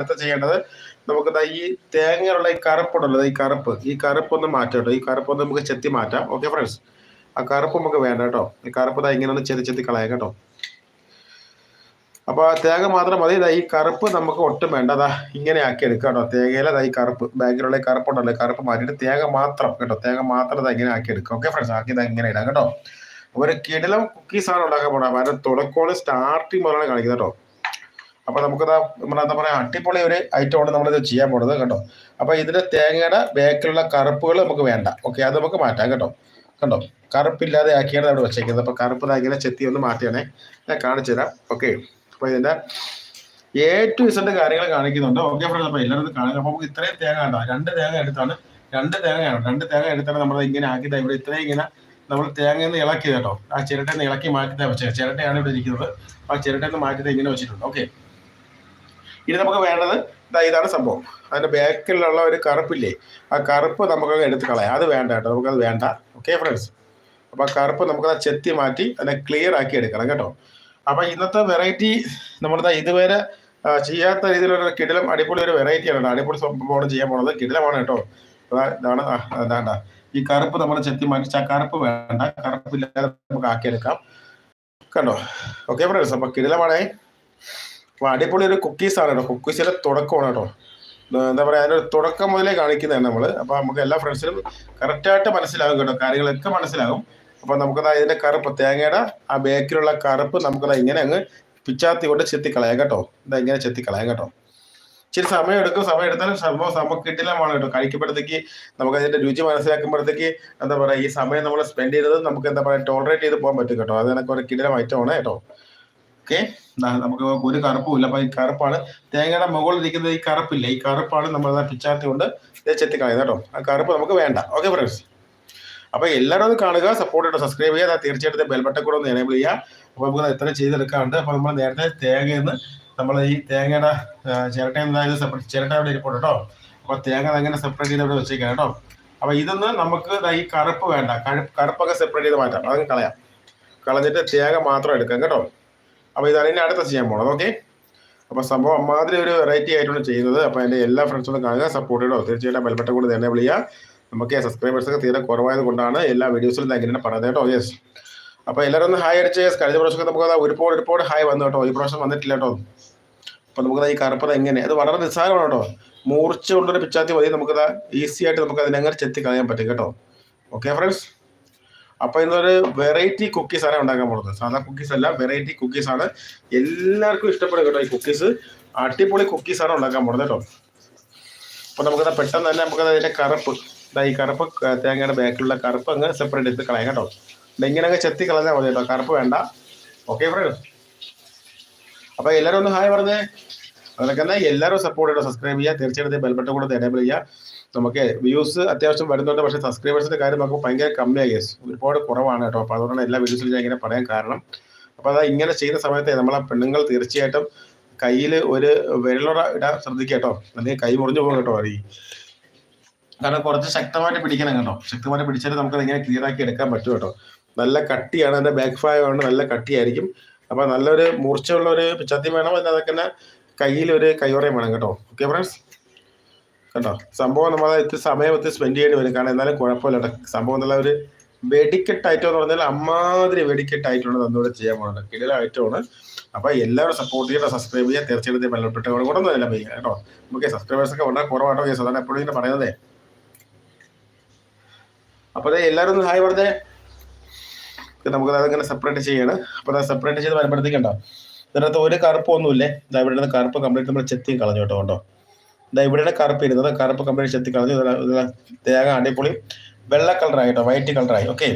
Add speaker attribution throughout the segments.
Speaker 1: അടുത്ത ചെയ്യേണ്ടത്? നമുക്ക് ഈ തേങ്ങയുള്ള ഈ കറുപ്പുണ്ടല്ലോ ഈ കറുപ്പ്. ഈ കറുപ്പ് ഒന്ന് മാറ്റാം കേട്ടോ. ഈ കറുപ്പ് ഒന്ന് നമുക്ക് ചെത്തി മാറ്റാം. ഓക്കെ ഫ്രണ്ട്സ് ആ കറുപ്പ് നമുക്ക് വേണ്ട കേട്ടോ. ഈ കറുപ്പ് ഇതാ ഇങ്ങനെ ഒന്ന് ചെത്തി ചെത്തി കളയാം കേട്ടോ. അപ്പോൾ തേങ്ങ മാത്രം മതി. ഇതാ ഈ കറുപ്പ് നമുക്ക് ഒട്ടും വേണ്ട. അതാ ഇങ്ങനെ ആക്കി എടുക്കാം കേട്ടോ. തേങ്ങയിലെ അതാ ഈ കറുപ്പ് ബാക്കിലുള്ള ഈ കറുപ്പുണ്ടല്ലോ കറുപ്പ് മാറ്റിയിട്ട് തേങ്ങ മാത്രം കേട്ടോ. തേങ്ങ മാത്രം ഇതാ ഇങ്ങനെ ആക്കി എടുക്കാം. ഓക്കെ ഫ്രണ്ട്സ് ആക്കി ഇതാ ഇങ്ങനെ ഇടാം കേട്ടോ. ഒരു കിടിലം ആണ് ഉണ്ടാക്കാൻ പോണത്. അതിന്റെ തുടക്കോൾ സ്റ്റാർട്ടിങ് മുതലാണ് കാണിക്കുന്നത് കേട്ടോ. അപ്പൊ നമുക്കത് നമ്മുടെ എന്താ പറയാ അടിപൊളി ഒരു ഐറ്റമാണ് നമ്മളിത് ചെയ്യാൻ പോണത് കേട്ടോ. അപ്പൊ ഇതിന്റെ തേങ്ങയുടെ ബാക്കിലുള്ള കറുപ്പുകൾ നമുക്ക് വേണ്ട. ഓക്കെ അത് നമുക്ക് മാറ്റാം കേട്ടോ. കണ്ടോ? കറുപ്പില്ലാതെ ആക്കിയാണ് അവിടെ വെച്ചേക്കുന്നത്. അപ്പൊ കറുപ്പ് ഇങ്ങനെ ചെത്തി ഒന്ന് മാറ്റിയാണേ. ഞാൻ കാണിച്ചു തരാം. ഓക്കെ അപ്പൊ ഇതിന്റെ എ ടു ഇസന്റെ കാര്യങ്ങൾ കാണിക്കുന്നുണ്ട്. ഓക്കെ ഫ്രണ്ട്സ് അപ്പൊ എല്ലാവരും കാണുക. അപ്പൊ നമുക്ക് ഇത്രയും തേങ്ങ കണ്ടോ? രണ്ട് തേങ്ങ എടുത്താണ്. രണ്ട് തേങ്ങയാണ് രണ്ട് തേങ്ങ എടുത്താണ് നമ്മൾ ഇങ്ങനെ ആക്കിയത് ഇവിടെ ഇത്രയും ഇങ്ങനെ നമ്മൾ തേങ്ങ നിന്ന് ഇളക്കിയത് കേട്ടോ. ആ ചിരട്ടയിൽ നിന്ന് ഇളക്കി മാറ്റി വെച്ചത് ചിരട്ടയാണ് ഇവിടെ ഇരിക്കുന്നത്. ആ ചിരട്ടയിൽ നിന്ന് മാറ്റി ഇങ്ങനെ വെച്ചിട്ടുണ്ട്. ഓക്കെ. ഇനി നമുക്ക് വേണ്ടത് ഇതാ ഇതാണ് സംഭവം. അതിന്റെ ബാക്കിലുള്ള ഒരു കറുപ്പില്ലേ ആ കറുപ്പ് നമുക്ക് എടുത്ത് കളയാം. അത് വേണ്ട കേട്ടോ നമുക്കത് വേണ്ട. ഓക്കെ ഫ്രണ്ട്സ് അപ്പോൾ ആ കറുപ്പ് നമുക്ക് ആ ചെത്തി മാറ്റി അതിനെ ക്ലിയർ ആക്കി എടുക്കണം കേട്ടോ. അപ്പോൾ ഇന്നത്തെ വെറൈറ്റി നമ്മളിതാ ഇതുവരെ ചെയ്യാത്ത രീതിയിലുള്ള കിടിലം അടിപൊളി ഒരു വെറൈറ്റിയാണ് കേട്ടോ. അടിപൊളി സംഭവമാണ് ചെയ്യാൻ പോണത്. കിടിലമാണ് കേട്ടോ. ഇതാണ് അതാണ്ട ഈ കറുപ്പ് നമ്മൾ ചെത്തി മാറ്റി ആ കറുപ്പ് വേണ്ട. കറുപ്പില്ലാതെ നമുക്ക് ആക്കിയെടുക്കാം. കണ്ടോ? ഓക്കെ ഫ്രണ്ട്സ് അപ്പോൾ കിടിലമാണേ. അപ്പൊ അടിപൊളി ഒരു കുക്കീസ് ആണ് കേട്ടോ കുക്കീസിന്റെ തുടക്കമാണ് കേട്ടോ എന്താ പറയാ അതിന്റെ ഒരു തുടക്കം മുതലേ കാണിക്കുന്നതാണ് നമ്മൾ. അപ്പൊ നമുക്ക് എല്ലാ ഫ്രണ്ട്സിനും കറക്റ്റായിട്ട് മനസ്സിലാകും കേട്ടോ കാര്യങ്ങളൊക്കെ മനസ്സിലാകും അപ്പൊ നമുക്കത് ഇതിന്റെ കറുപ്പ് തേങ്ങയുടെ ആ ബേക്കിലുള്ള കറുപ്പ് നമുക്കത് ഇങ്ങനെ അങ്ങ് പിച്ചാത്തി കൊണ്ട് ചെത്തിക്കളയാം കേട്ടോ. ഇതാ ഇങ്ങനെ ചെത്തിക്കളയാം കേട്ടോ. ഇച്ചിരി സമയം എടുക്കും. സമയം എടുത്താലും സംഭവം നമുക്ക് കിട്ടില്ലമാണ് കേട്ടോ. കഴിക്കുമ്പോഴത്തേക്ക് നമുക്ക് അതിന്റെ രുചി മനസ്സിലാക്കുമ്പോഴത്തേക്ക് എന്താ പറയാ ഈ സമയം നമ്മൾ സ്പെൻഡ് ചെയ്തത് നമുക്ക് എന്താ പറയാ ടോളറേറ്റ് ചെയ്ത് പോകാൻ പറ്റും കേട്ടോ. അത് എനിക്ക് ഒരു കിടിലം ഐറ്റമാണ് കേട്ടോ. ഓക്കെ. നമുക്ക് ഒരു കറുപ്പും ഇല്ല അപ്പൊ ഈ കറുപ്പാണ്. തേങ്ങയുടെ മുകളിൽ ഇരിക്കുന്ന ഈ കറുപ്പില്ല? ഈ കറുപ്പാണ് നമ്മൾ പിച്ചാത്തി കൊണ്ട് ചെത്തിക്കളയുന്നത് കേട്ടോ. ആ കറുപ്പ് നമുക്ക് വേണ്ട. ഓക്കെ ഫ്രണ്ട്സ് അപ്പൊ എല്ലാവരും ഒന്ന് കാണുക സപ്പോർട്ട് ചെയ്യണം സബ്സ്ക്രൈബ് ചെയ്യുക. തീർച്ചയായിട്ടും ബെൽബട്ടൻ കൂടെ ഒന്ന് എനേബിൾ ചെയ്യുക. അപ്പൊ നമുക്ക് എത്ര ചെയ്തെടുക്കാറുണ്ട് അപ്പൊ നമ്മൾ നേരത്തെ തേങ്ങയിൽ നിന്ന് നമ്മൾ ഈ തേങ്ങയുടെ ചിരട്ട ഇത് സെപ്പറേറ്റ് ചിരട്ട അവിടെ ഇരിപ്പുണ്ട് കേട്ടോ. അപ്പൊ തേങ്ങ അങ്ങനെ സെപ്പറേറ്റ് ചെയ്ത് അവിടെ വെച്ചേക്കാം കേട്ടോ. അപ്പൊ ഇതൊന്ന് നമുക്ക് ഈ കറുപ്പ് വേണ്ട. കറുപ്പൊക്കെ സെപ്പറേറ്റ് ചെയ്ത് മാറ്റാം. അതങ്ങ് കളയാം. കളഞ്ഞിട്ട് തേങ്ങ മാത്രം എടുക്കാം കേട്ടോ. അപ്പൊ ഇതാണ് ഇനി അടുത്ത ചെയ്യാൻ പോണത് ഓക്കെ അപ്പൊ സംഭവം അമ്മാതിരി ഒരു വെറൈറ്റി ആയിട്ടാണ് ചെയ്യുന്നത്. അപ്പോൾ എന്റെ എല്ലാ ഫ്രണ്ട്സും കാണുക സപ്പോർട്ട് ചെയ്തോ തീർച്ചയായിട്ടും ബെൽബട്ടം കൂടി തന്നെ വിളിക്കുക നമുക്ക് സബ്സ്ക്രൈബേഴ്സ് ഒക്കെ തീരെ കുറവായത് കൊണ്ടാണ് എല്ലാ വീഡിയോസിലും ഇങ്ങനെ പറയുന്നത് കേട്ടോ യെസ് അപ്പോൾ എല്ലാവരും ഒന്ന് ഹായ് അടിച്ച് യെസ് കഴിഞ്ഞ പ്രാവശ്യം നമുക്ക് അതാ ഒരുപാട് ഒരുപാട് ഹായ് വന്നു കേട്ടോ. ഈ പ്രാവശ്യം വന്നിട്ടില്ല കേട്ടോ. അപ്പോൾ നമുക്ക് ഈ കറുപ്പത് എങ്ങനെ? അത് വളരെ നിസ്സാരമാണ് കേട്ടോ. മൂർച്ച കൊണ്ടൊരു പിച്ചാത്തി മതി. നമുക്കത് ഈസി ആയിട്ട് നമുക്ക് അതിനങ്ങനെ ചെത്തി കളയാൻ പറ്റും കേട്ടോ. ഓക്കെ ഫ്രണ്ട്സ് അപ്പൊ ഇന്നൊരു വെറൈറ്റി കുക്കീസ് ആണ് ഉണ്ടാക്കാൻ പോകുന്നത്. സാധാ കുക്കീസ് അല്ല വെറൈറ്റി കുക്കീസ് ആണ്. എല്ലാവർക്കും ഇഷ്ടപ്പെടും കേട്ടോ ഈ കുക്കീസ് അടിപൊളി കുക്കീസ് ആണ് ഉണ്ടാക്കാൻ പോകുന്നത് കേട്ടോ. അപ്പൊ നമുക്ക് പെട്ടെന്ന് തന്നെ നമുക്ക് അതിന്റെ കറുപ്പ്. ഈ കറുപ്പ് തേങ്ങയുടെ ബാക്കിലുള്ള കറുപ്പ് അങ്ങ് സെപ്പറേറ്റ് എടുത്ത് കളയാം കേട്ടോ. ഇങ്ങനെ അങ്ങ് ചെത്തി കളഞ്ഞാൽ മതി കേട്ടോ. കറുപ്പ് വേണ്ട. ഓക്കെ ഫ്രണ്ട് അപ്പൊ എല്ലാവരും ഒന്ന് ഹായ് പറഞ്ഞേ. അതൊക്കെ തന്നെ എല്ലാവരും സപ്പോർട്ട് ചെയ്യണം. സബ്സ്ക്രൈബ് ചെയ്യുക. തീർച്ചയായിട്ടും ബെൽബട്ടൺ കൂടെ എനേബിൾ ചെയ്യുക. നമുക്ക് വ്യൂസ് അത്യാവശ്യം വരുന്നുണ്ട്. പക്ഷേ സബ്സ്ക്രൈബേഴ്സിന്റെ കാര്യം നമുക്ക് ഭയങ്കര കമ്മിയായി യെസ് ഒരുപാട് കുറവാണ് കേട്ടോ. അപ്പോൾ അതുകൊണ്ടാണ് എല്ലാ വീഡിയോസിലും ഞാൻ ഇങ്ങനെ പറയാൻ കാരണം. അപ്പോൾ അത് ഇങ്ങനെ ചെയ്യുന്ന സമയത്ത് നമ്മളെ പെണ്ണുങ്ങൾ തീർച്ചയായിട്ടും കയ്യിൽ ഒരു വിരലോടെ ഇടാൻ ശ്രദ്ധിക്കുക കേട്ടോ. അല്ലെങ്കിൽ കൈ മുറിഞ്ഞു പോകും കേട്ടോ അറിയി കാരണം കുറച്ച് ശക്തമായിട്ട് പിടിക്കണം കേട്ടോ. ശക്തമായിട്ട് പിടിച്ചാൽ നമുക്ക് ഇങ്ങനെ ക്ലിയർ ആക്കി എടുക്കാൻ പറ്റും കേട്ടോ. നല്ല കട്ടിയാണ്. അതിന്റെ ബാക്ക് ഭാഗമാണ് നല്ല കട്ടിയായിരിക്കും. അപ്പൊ നല്ലൊരു മൂർച്ചയുള്ള ഒരു ചത്തി വേണം. അതിനകത്ത് തന്നെ കയ്യിൽ ഒരു കൈയോറയും വേണം കേട്ടോ. ഓക്കെ ഫ്രണ്ട്സ് കേട്ടോ സംഭവം നമ്മൾ ഇത്ര സമയം ഒത്തിരി സ്പെൻഡ് ചെയ്യേണ്ടി വരും. കാരണം എന്നാലും കുഴപ്പമില്ല സംഭവം എന്നുള്ള ഒരു വെടിക്കെട്ട് ഐറ്റം എന്ന് പറഞ്ഞാൽ അമ്മാതിരി വെടിക്കെട്ട് ഐറ്റമാണ് തന്നൂടെ ചെയ്യാൻ പോകുന്നത് കിടില ഐറ്റമാണ് അപ്പൊ എല്ലാവരും സപ്പോർട്ട് ചെയ്യണം സബ്സ്ക്രൈബ് ചെയ്യുക തീർച്ചയായിട്ടും ബന്ധപ്പെട്ട കൂടെ എല്ലാം ചെയ്യുക കേട്ടോ. നമുക്ക് സബ്സ്ക്രൈബേഴ്സ് ഒക്കെ വളരെ കുറവാട്ടോ അതാണ് എപ്പോഴും ഇങ്ങനെ പറയുന്നതേ. അപ്പൊ ദേ എല്ലാവരും ഒന്ന് ഹായ് പറഞ്ഞേ. നമുക്ക് അതങ്ങനെ സെപ്പറേറ്റ് ചെയ്യാണ്. അപ്പൊ അത് സെപ്പറേറ്റ് ചെയ്ത് വരുമ്പോഴത്തേക്കുണ്ടോ ഇതിനകത്ത് ഒരു കറുപ്പൊന്നുമില്ലേ ഇതാ ഇവിടെ കറുപ്പ് കംപ്ലീറ്റ് നമ്മൾ ചെത്തി കളഞ്ഞു കേട്ടോ കേട്ടോ ഇതാ ഇവിടെയാണ് കറുപ്പ് ഇരുന്നത്. കറുപ്പ് കമ്പനി ചെത്തി കളഞ്ഞു തേങ്ങ അടിപൊളി. വെള്ള കളറായി കേട്ടോ വൈറ്റ് കളറായി. ഓക്കെ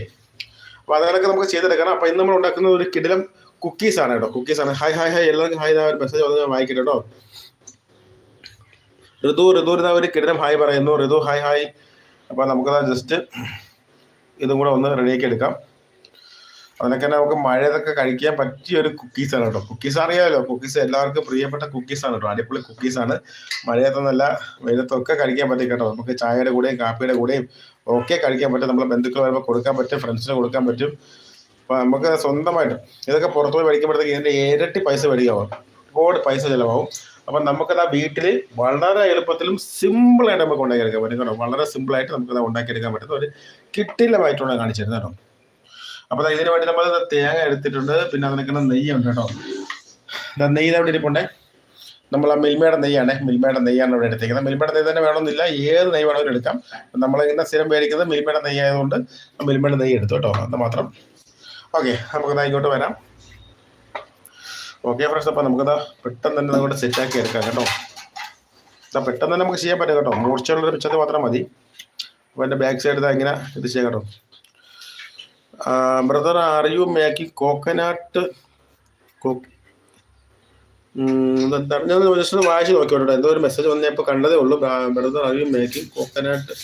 Speaker 1: അപ്പൊ അതൊക്കെ നമുക്ക് ചെയ്തെടുക്കണം. അപ്പൊ ഇന്ന് നമ്മൾ ഉണ്ടാക്കുന്ന ഒരു കിടിലം കുക്കീസ് ആണ് കേട്ടോ. കുക്കീസ് ആണ്. ഹായ് ഹായ് ഹായ് എല്ലാവർക്കും ഹായ് ഒരു മെസ്സേജ് വന്ന് വായിക്കട്ടെ കേട്ടോ. ഋതു ഋതു ഇതാ ഒരു കിടിലം ഹായ് പറയുന്നു. ഋതു ഹായ് ഹായ് അപ്പൊ നമുക്കതാ ജസ്റ്റ് ഇതും കൂടെ ഒന്ന് റെഡിയാക്കി എടുക്കാം. അതിനൊക്കെ നമുക്ക് മഴയതൊക്കെ കഴിക്കാൻ പറ്റിയ ഒരു കുക്കീസ് ആണ് കേട്ടോ കുക്കീസ് അറിയാമല്ലോ കുക്കീസ് എല്ലാവർക്കും പ്രിയപ്പെട്ട കുക്കീസ് ആണ് കേട്ടോ. അടിപൊളി കുക്കീസ് ആണ് മഴയത്തൊന്നല്ല വെയിലത്തൊക്കെ കഴിക്കാൻ പറ്റും കേട്ടോ. നമുക്ക് ചായയുടെ കൂടെയും കാപ്പിയുടെ കൂടെയും ഒക്കെ കഴിക്കാൻ പറ്റും. നമ്മളെ ബന്ധുക്കൾ വരുമ്പോൾ കൊടുക്കാൻ പറ്റും ഫ്രണ്ട്സിന് കൊടുക്കാൻ പറ്റും. അപ്പൊ നമുക്ക് സ്വന്തമായിട്ട് ഇതൊക്കെ പുറത്തു പോയി മേടിക്കുമ്പോഴത്തേക്ക് ഇതിന്റെ ഇരട്ടി പൈസ മേടിക്കാവും? ഒരുപാട് പൈസ ചിലവാകും. അപ്പം നമുക്കത് ആ വീട്ടിൽ വളരെ എളുപ്പത്തിലും സിമ്പിളായിട്ട് നമുക്ക് ഉണ്ടാക്കിയെടുക്കാൻ പറ്റും കേട്ടോ. വളരെ സിമ്പിളായിട്ട് നമുക്കത് ഉണ്ടാക്കിയെടുക്കാൻ പറ്റുന്ന ഒരു കിട്ടിലമായിട്ടുള്ള കാണിച്ചിരുന്നു കേട്ടോ. അപ്പോൾ ഇതിനു വേണ്ടി നമ്മൾ തേങ്ങ എടുത്തിട്ടുണ്ട്. പിന്നെ അതിനൊക്കെ നെയ്യുണ്ട് കേട്ടോ. ദാ നെയ്യ് അവിടെ ഇരിപ്പുണ്ടേ? നമ്മൾ ആ മിൽമയുടെ നെയ്യാണ്. മിൽമയുടെ നെയ്യാണ് ഇവിടെ എടുത്തേക്കുന്നത്. മിൽമയുടെ നെയ്യ് തന്നെ വേണമെന്നില്ല. ഏത് നെയ്യ് വേണമെങ്കിലും എടുക്കാം. നമ്മൾ ഇങ്ങനെ സ്ഥിരം മേടിക്കുന്നത് മിൽമയുടെ നെയ്യ് ആയതുകൊണ്ട് മിൽമയുടെ നെയ്യ് എടുത്തു കേട്ടോ. അത് മാത്രം. ഓക്കെ നമുക്ക് ഇങ്ങോട്ട് വരാം. ഓക്കെ ഫ്രണ്ട്സ് അപ്പോൾ നമുക്കത് പെട്ടെന്ന് തന്നെ അങ്ങോട്ട് സെറ്റാക്കി എടുക്കാം കേട്ടോ. അപ്പം പെട്ടെന്ന് തന്നെ നമുക്ക് ചെയ്യാൻ പറ്റും കേട്ടോ. മൂർച്ചയുള്ളൊരു പിച്ചത് മാത്രം മതി. അപ്പോൾ എന്റെ ബാക്ക് സൈഡ് ഇതാ ഇങ്ങനെ ഇത് ചെയ്യാം കേട്ടോ. Brother are you making coconut ഞാൻ ജസ്റ്റ് വായിച്ച് നോക്കിയോട്ടോ എന്തോ ഒരു മെസ്സേജ് വന്നേ ഇപ്പൊ കണ്ടതേ ഉള്ളൂ. Brother are you making coconut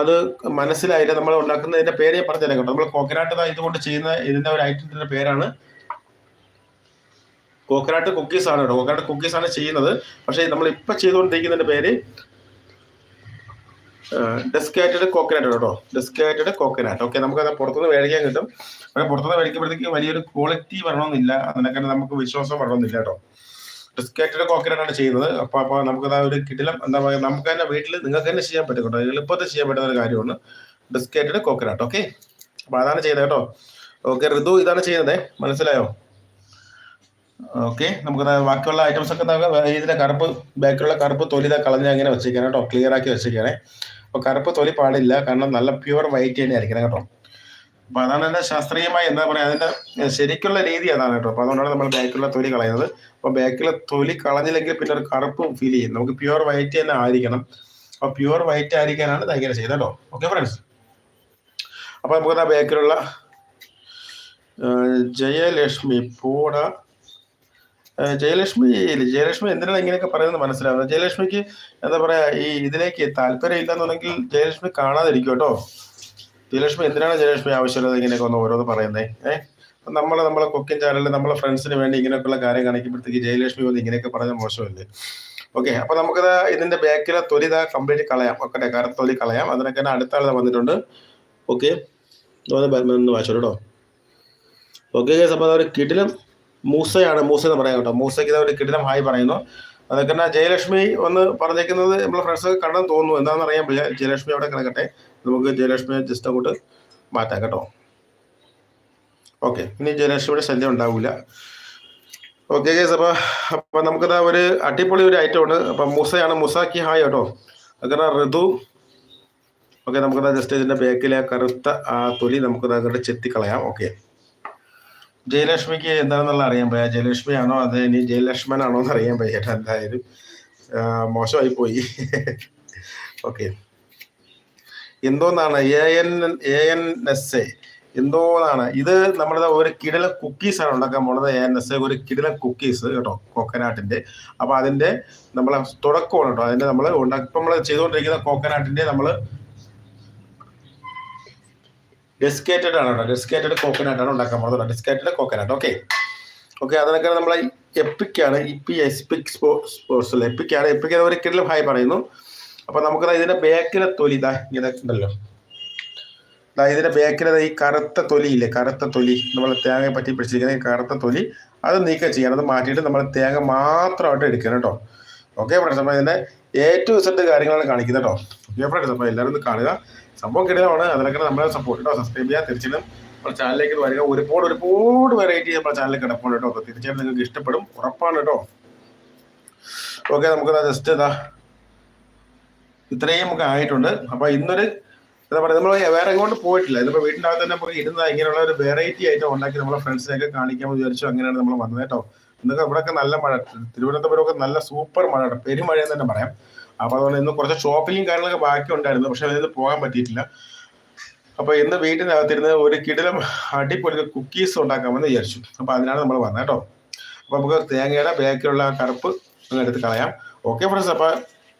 Speaker 1: അത് മനസ്സിലായില്ല. നമ്മൾ ഉണ്ടാക്കുന്നതിന്റെ പേര് ഞാൻ പറഞ്ഞുതരാം കേട്ടോ. നമ്മൾ കോക്കനട്ട് ഇതുകൊണ്ട് ചെയ്യുന്ന ഇതിന്റെ ഒരു ഐറ്റത്തിന്റെ പേരാണ്. കോക്കനട്ട് കുക്കീസ് ആണ് കേട്ടോ. കോക്കനട്ട് കുക്കീസ് ആണ് ചെയ്യുന്നത്. പക്ഷേ നമ്മൾ ഇപ്പൊ ചെയ്തുകൊണ്ടിരിക്കുന്നതിന്റെ പേര് ഡെസ്കാറ്റഡ് കോക്കനട്ട് കേട്ടോ. ഡെസ്കാറ്റഡ് കോക്കനട്ട് ഓക്കെ നമുക്ക് അത് പുറത്തുനിന്ന് മേടിക്കാൻ കിട്ടും. പക്ഷേ പുറത്തുനിന്ന് മേടിക്കുമ്പോഴത്തേക്ക് വലിയൊരു ക്വാളിറ്റി വരണമെന്നില്ല. അതിനൊക്കെ നമുക്ക് വിശ്വാസം വരണമെന്നില്ല കേട്ടോ. കോക്കനറ്റ് ആണ് ചെയ്യുന്നത്. അപ്പോൾ അപ്പോൾ നമുക്ക് ഒരു കിടിലം എന്താ പറയുക നമുക്ക് തന്നെ വീട്ടിൽ നിങ്ങൾക്ക് തന്നെ ചെയ്യാൻ പറ്റും കേട്ടോ. എളുപ്പത്തിൽ ചെയ്യാൻ പറ്റുന്ന ഒരു കാര്യമാണ് ഡെസ്കേറ്റഡ് കോക്കനട്ട് ഓക്കെ അപ്പോൾ അതാണ് ചെയ്യുന്നത് കേട്ടോ. ഓക്കെ ഋതു ഇതാണ് ചെയ്യുന്നത്. മനസ്സിലായോ? ഓക്കെ നമുക്ക് ബാക്കിയുള്ള ഐറ്റംസ് ഒക്കെ ഇതിന്റെ കറുപ്പ് ബാക്കിലുള്ള കറുപ്പ് തൊലി കളഞ്ഞ് അങ്ങനെ വെച്ചേക്കാണ് കേട്ടോ. ക്ലിയർ ആക്കി വെച്ചേക്കാണേ അപ്പോൾ കറുപ്പ് തൊലി പാടില്ല കാരണം നല്ല പ്യുവർ വൈറ്റ് തന്നെ ആയിരിക്കണം കേട്ടോ. അപ്പൊ അതാണ് എന്റെ ശാസ്ത്രീയമായി എന്താ പറയാ അതിന്റെ ശരിക്കുള്ള രീതി അതാണ് കേട്ടോ. അപ്പൊ അതുകൊണ്ടാണ് നമ്മൾ ബാക്കിലുള്ള തൊലി കളയുന്നത്. അപ്പൊ ബാക്കിലെ തൊലി കളഞ്ഞില്ലെങ്കിൽ പിന്നെ ഒരു കറുപ്പ് ഫീൽ ചെയ്യും. നമുക്ക് പ്യുവർ വൈറ്റ് തന്നെ ആയിരിക്കണം. അപ്പൊ പ്യുവർ വൈറ്റ് ആയിരിക്കാനാണ് ഇതങ്ങനെ ചെയ്തത് കേട്ടോ. ഓക്കെ ഫ്രണ്ട്സ് അപ്പൊ നമുക്ക് ബാക്കിലുള്ള ജയലക്ഷ്മി പൂട ജയലക്ഷ്മി ജയലക്ഷ്മി എന്തിനാണ് ഇങ്ങനെയൊക്കെ പറയുന്നത് മനസ്സിലാവുന്നത്? ജയലക്ഷ്മിക്ക് എന്താ പറയാ ഈ ഇതിലേക്ക് താല്പര്യം ഇല്ലെന്നുണ്ടെങ്കിൽ ജയലക്ഷ്മി കാണാതിരിക്കും കേട്ടോ. ജയലക്ഷ്മി എന്തിനാണ് ജയലക്ഷ്മി ആവശ്യമുള്ളത് ഇങ്ങനെയൊക്കെ ഒന്ന് ഓരോന്ന് പറയുന്നത് ഏഹ് നമ്മളെ നമ്മളെ കുക്കിംഗ് ചാനലിൽ നമ്മളെ ഫ്രണ്ട്സിന് വേണ്ടി ഇങ്ങനെയൊക്കെയുള്ള കാര്യം കാണിക്കുമ്പോഴത്തേക്ക് ജയലക്ഷ്മി വന്ന് ഇങ്ങനെയൊക്കെ പറഞ്ഞ മോശമല്ലേ? ഓക്കെ അപ്പൊ നമുക്കത് ഇതിന്റെ ബാക്കിലെ തൊലി ഇതാ കംപ്ലീറ്റ് കളയാം. ഒക്കെ കരത്തൊലി കളയാം. അതിനൊക്കെ അടുത്ത ആൾ വന്നിട്ടുണ്ട്. ഓക്കെ ഒന്ന് വായിച്ചോ കേട്ടോ. ഓക്കെ അപ്പൊ അതൊരു കിടിലം മൂസയാണ് മൂസ എന്ന് പറയാം കേട്ടോ. മൂസയ്ക്ക് ഒരു കിടിലം ഹായ് പറയുന്നു. അതൊക്കെ ജയലക്ഷ്മി ഒന്ന് പറഞ്ഞേക്കുന്നത് നമ്മളെ ഫ്രണ്ട്സ് കണ്ടെന്ന് തോന്നുന്നു. എന്താണെന്ന് അറിയാൻ പറ്റില്ല. ജയലക്ഷ്മി അവിടെ കിടക്കട്ടെ. നമുക്ക് ജയലക്ഷ്മിയെ ജസ്റ്റ് അങ്ങോട്ട് മാറ്റാം കേട്ടോ. ഓക്കെ ഇനി ജയലക്ഷ്മിയുടെ ശല്യം ഉണ്ടാവില്ല ഓക്കെ ഗേസ് അപ്പൊ അപ്പോൾ നമുക്കത് ഒരു അടിപൊളി ഒരു ഐറ്റം ഉണ്ട്. അപ്പൊ മുസയാണ് മുസാക്കി ഹായ് കേട്ടോ. അങ്ങനെ ഋതു. ഓക്കെ നമുക്കത് ജസ്റ്റ് ഇതിന്റെ ബാക്കിലെ കറുത്ത ആ തൊലി നമുക്കത് അങ്ങോട്ട് ചെത്തിക്കളയാം. ഓക്കെ ജയലക്ഷ്മിക്ക് എന്താണെന്നുള്ള അറിയാൻ പയ്യ. ജയലക്ഷ്മി ആണോ അത്? ഇനി ജയലക്ഷ്മൻ ആണോ എന്ന് അറിയാൻ പയ്യ എന്തായാലും. മോശമായി പോയി. ഓക്കെ. എന്തോന്നാണ്? A N A N S A എന്തോന്നാണ്? ഇത് നമ്മുടെ ഒരു കിടല കുക്കീസ് ആണ് ഉണ്ടാക്കാൻ പോണത്. എ എൻ എസ് എ ഒരു കിടല കുക്കീസ് കേട്ടോ കോക്കനാട്ടിന്റെ. അപ്പൊ അതിന്റെ നമ്മളെ തുടക്കമാണ് കേട്ടോ. അതിന്റെ നമ്മൾ ഇപ്പൊ നമ്മൾ ചെയ്തുകൊണ്ടിരിക്കുന്ന കോക്കനാട്ടിന്റെ നമ്മൾ ഡെസ്കേറ്റഡ് ആണ് ഡെസ്കേറ്റഡ് കോക്കനട്ട് ആണ് ഉണ്ടാക്കാൻ പോകുന്നത് ഡെസ്കേറ്റഡ് കോക്കനട്ട് ഓക്കെ ഓക്കെ അതിനൊക്കെ നമ്മൾ എപ്പിക്കാണ് ഇ പി എസ്പിക് സ്പോർട്സിൽ എപ്പിക്കാണ് എപ്പിക്ക് ഒരു കിടലും ഹായ് പറയുന്നു. അപ്പൊ നമുക്ക് ഇതിന്റെ ബേക്കിലെ തൊലി ഇതാ ഇങ്ങനെ ഉണ്ടല്ലോ. ഇതിന്റെ ബേക്കിലെ ഈ കറുത്ത തൊലി ഇല്ലേ? കറുത്ത തൊലി. നമ്മൾ തേങ്ങയെ പറ്റി പിടിച്ചിരിക്കുന്ന കറുത്ത തൊലി. അത് നീക്കം ചെയ്യണം അത് മാറ്റിയിട്ട് നമ്മൾ തേങ്ങ മാത്രമായിട്ട് എടുക്കണം കേട്ടോ. ഓക്കെ ഫ്രണ്ട്സ് അപ്പോൾ എ ടു സെറ്റ് കാര്യങ്ങളാണ് കാണിക്കുന്നത് കേട്ടോ. ഓക്കെ ഫ്രണ്ട്സ് അപ്പോൾ എല്ലാവരും ഒന്ന് കാണുക. സംഭവം കിടയാണ് അതിനൊക്കെ നമ്മളെ സപ്പോർട്ട് കേട്ടോ സബ്സ്ക്രൈബ് ചെയ്യുക തീർച്ചയായും നമ്മുടെ ചാനലിലേക്ക് വരിക. ഒരുപാട് ഒരുപാട് വെറൈറ്റി നമ്മുടെ ചാനലിൽ കിടപ്പുണ്ട് കേട്ടോ. തീർച്ചയായിട്ടും നിങ്ങൾക്ക് ഇഷ്ടപ്പെടും. ഉറപ്പാണ് കേട്ടോ. ഓക്കെ നമുക്ക് ജസ്റ്റ് ഇതാ ഇത്രയും നമുക്ക് ആയിട്ടുണ്ട്. അപ്പൊ ഇന്നൊരു എന്താ പറയുക നമ്മൾ വേറെ എങ്ങോട്ട് പോയിട്ടില്ല. ഇതിപ്പോ വീട്ടിന്റെ അകത്ത് തന്നെ നമുക്ക് ഇരുന്ന ഇങ്ങനെയുള്ള ഒരു വെറൈറ്റി ആയിട്ട് ഉണ്ടാക്കി നമ്മളെ ഫ്രണ്ട്സിനെയൊക്കെ കാണിക്കാൻ വിചാരിച്ചു അങ്ങനെയാണ് നമ്മൾ വന്നത് കേട്ടോ. ഇന്നൊക്കെ ഇവിടെയൊക്കെ നല്ല മഴ തിരുവനന്തപുരമൊക്കെ നല്ല സൂപ്പർ മഴ പെരുമഴ എന്ന് തന്നെ പറയാം. അപ്പൊ അതുകൊണ്ട് ഇന്ന് കുറച്ച് ഷോപ്പിങ്ങും കാര്യങ്ങളൊക്കെ ബാക്കി ഉണ്ടായിരുന്നു പക്ഷെ അതിന് പോകാൻ പറ്റിയിട്ടില്ല. അപ്പൊ ഇന്ന് വീട്ടിനകത്തിരുന്ന് ഒരു കിടിലം അടിപൊളി കുക്കീസ് ഉണ്ടാക്കാമെന്ന് വിചാരിച്ചു. അപ്പൊ അതിനാണ് നമ്മൾ വന്നത് കേട്ടോ. അപ്പൊ നമുക്ക് തേങ്ങയുടെ ബാക്കിയുള്ള കറുപ്പ് അങ്ങ് എടുത്ത് കളയാം. ഓക്കെ ഫ്രണ്ട്സ് അപ്പൊ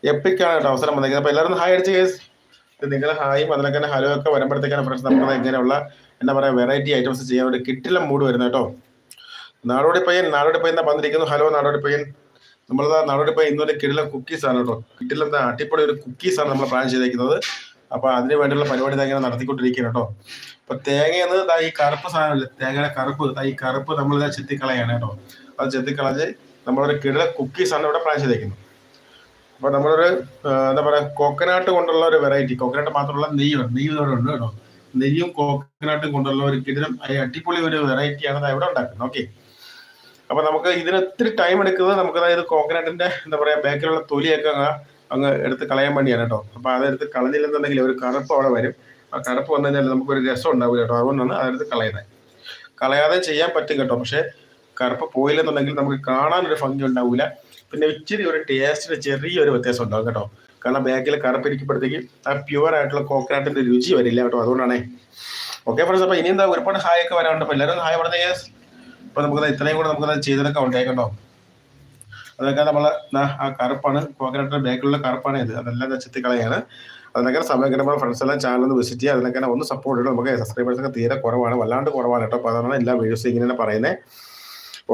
Speaker 1: എപ്പിക്കാണ് കേട്ടോ അവസരം വന്നിരിക്കുന്നത്. അപ്പൊ എല്ലാവരും ഹായ് അടിച്ച് കേസ് നിങ്ങൾ ഹായും അതിനൊക്കെ ഹലോ ഒക്കെ വരുമ്പോഴത്തേക്കാണ് ഫ്രണ്ട്സ് നമുക്ക് ഇങ്ങനെയുള്ള എന്താ പറയാ വെറൈറ്റി ഐറ്റംസ് ചെയ്യാൻ ഒരു കിട്ടില്ല മൂഡ് വരുന്നത് കേട്ടോ. നാടോടി പയ്യൻ നാടോടി പയ്യൻ വന്നിരിക്കുന്നു ഹലോ നാടോടി പയ്യൻ. നമ്മളത് നടപടിപ്പോ ഇന്നൊരു കിടില കുക്കീസ് ആണ് കേട്ടോ. കിട്ടില്ല അട്ടിപ്പൊടി ഒരു കുക്കീസ് ആണ് നമ്മൾ പ്ലാൻ ചെയ്തേക്കുന്നത്. അപ്പൊ അതിന് വേണ്ടിയുള്ള പരിപാടി ഇങ്ങനെ നടത്തിക്കൊണ്ടിരിക്കുകയാണ് കേട്ടോ. അപ്പൊ തേങ്ങയെന്ന് ഇതാ ഈ കറുപ്പ് സാധനമില്ല തേങ്ങയുടെ കറുപ്പ്. ഈ കറുപ്പ് നമ്മൾ ഇതാ ചെത്തിക്കളയാണ് കേട്ടോ. അത് ചെത്തിക്കളഞ്ഞ് നമ്മളൊരു കിടല ആണ് ഇവിടെ പ്ലാൻ ചെയ്തേക്കുന്നത്. അപ്പൊ നമ്മളൊരു എന്താ പറയാ കോക്കനാട്ട് കൊണ്ടുള്ള ഒരു വെറൈറ്റി കോക്കനാട്ട് മാത്രമുള്ള നെയ്യ്. നെയ്യ് ഇവിടെ ഉണ്ട് കേട്ടോ. നെയ്യും കോക്കനാട്ടും കൊണ്ടുള്ള ഒരു കിടിലം അടിപൊളി ഒരു വെറൈറ്റിയാണ് ഇവിടെ ഉണ്ടാക്കുന്നത്. ഓക്കെ അപ്പൊ നമുക്ക് ഇതിന് ഒത്തിരി ടൈം എടുക്കുന്നത് നമുക്ക് അതായത് കോക്കനട്ടിന്റെ എന്താ പറയാ ബാക്കിലുള്ള തൊലിയൊക്കെ അങ്ങ് എടുത്ത് കളയാൻ വേണ്ടിയാണ് കേട്ടോ. അപ്പൊ അതെടുത്ത് കളഞ്ഞില്ലെന്നുണ്ടെങ്കിൽ ഒരു കറുപ്പ് അവിടെ വരും. ആ കറുപ്പ് വന്നു കഴിഞ്ഞാൽ നമുക്കൊരു രസം ഉണ്ടാവില്ല കേട്ടോ. അതുകൊണ്ടാണ് അതെടുത്ത് കളയുന്നത് കളയാതെ ചെയ്യാൻ പറ്റും കേട്ടോ. പക്ഷെ കറുപ്പ് പോയില്ലെന്നുണ്ടെങ്കിൽ നമുക്ക് കാണാൻ ഒരു ഭംഗി ഉണ്ടാവില്ല. പിന്നെ ഇച്ചിരി ഒരു ടേസ്റ്റിന് ചെറിയൊരു വ്യത്യാസം ഉണ്ടാവും കേട്ടോ. കാരണം ബാക്കിൽ കറുപ്പിരിക്കുമ്പോഴത്തേക്ക് ആ പ്യുവർ ആയിട്ടുള്ള കോക്കനട്ടിന്റെ രുചി വരില്ല കേട്ടോ. അതുകൊണ്ടാണേ. ഓക്കെ ഫ്രണ്ട്സ് അപ്പൊ ഇനി എന്താ ഒരുപാട് ഹായ് ഒക്കെ വരാനുണ്ട്. എല്ലാവരും ഹായ് പറഞ്ഞ. അപ്പൊ നമുക്ക് ഇത്രയും കൂടെ നമുക്ക് ചെയ്തെടുക്കാൻ ഉണ്ടായിക്കണ്ടോ അതൊക്കെ നമ്മൾ ദാ ആ കറുപ്പാണ് കോക്കനട്ടിന്റെ ബാക്കിലുള്ള കറുപ്പാണ് ഇത്. അതെല്ലാം ചെത്തി കളയാണ് അതിനൊക്കെ സമയം കിട്ടുമ്പോൾ ഫ്രണ്ട്സ് എല്ലാം ചാനൽ ഒന്ന് വിസിറ്റ് ചെയ്യുക. അതിനൊക്കെ ഒന്ന് സപ്പോർട്ട് ചെയ്യണം നമുക്ക് സബ്സ്ക്രൈബേഴ്സ് ഒക്കെ തീരെ കുറവാണ്. വല്ലാണ്ട് കുറവാണ് കേട്ടോ. അപ്പോൾ അതാണ് എല്ലാ വീഡിയോസും ഇങ്ങനെ പറയുന്നത്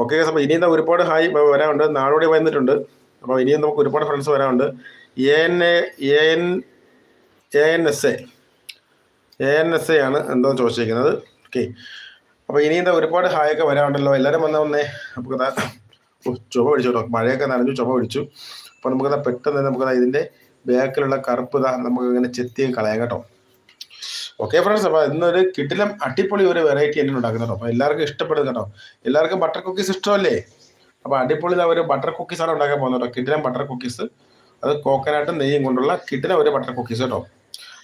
Speaker 1: ഓക്കെ സമയം ഇനിയും ഒരുപാട് ഹായ് വരാനുണ്ട്. നാടോടി വന്നിട്ടുണ്ട്. അപ്പോൾ ഇനിയും നമുക്ക് ഒരുപാട് ഫ്രണ്ട്സ് വരാനുണ്ട്. A N A N A N S A A N S A ആണ് എന്തോ ചോദിച്ചിരിക്കുന്നത്. ഓക്കെ അപ്പോൾ ഇനി എന്താ ഒരുപാട് ഹായ് ഒക്കെ വരാനുണ്ടല്ലോ എല്ലാവരും വന്ന വന്നേ. നമുക്ക് ചുമ പിടിച്ചു കേട്ടോ. മഴയൊക്കെ നനഞ്ഞു ചുമ പിടിച്ചു. അപ്പോൾ നമുക്ക് പെട്ടെന്ന് നമുക്ക് ഇതിന്റെ ബാക്കിലുള്ള കറുപ്പ് ഇതാ നമുക്ക് ഇങ്ങനെ ചെത്തി കളയാം കേട്ടോ. ഓക്കെ ഫ്രണ്ട്സ് അപ്പോൾ ഇന്നൊരു കിട്ടിലും അടിപൊളി ഒരു വെറൈറ്റി എന്നെ ഉണ്ടാക്കുന്നുണ്ടോ അപ്പോൾ എല്ലാവർക്കും ഇഷ്ടപ്പെടും കേട്ടോ. എല്ലാവർക്കും ബട്ടർ കുക്കീസ് ഇഷ്ടമല്ലേ? അപ്പോൾ അടിപൊളി ഒരു ബട്ടർ കുക്കീസ് ആണ് ഉണ്ടാക്കാൻ പോകുന്നത് കേട്ടോ. കിട്ടിലും ബട്ടർ കുക്കീസ് അത് കോക്കനട്ടും നെയ്യും കൊണ്ടുള്ള കിട്ടിലെ ഒരു ബട്ടർ കുക്കീസ് കേട്ടോ.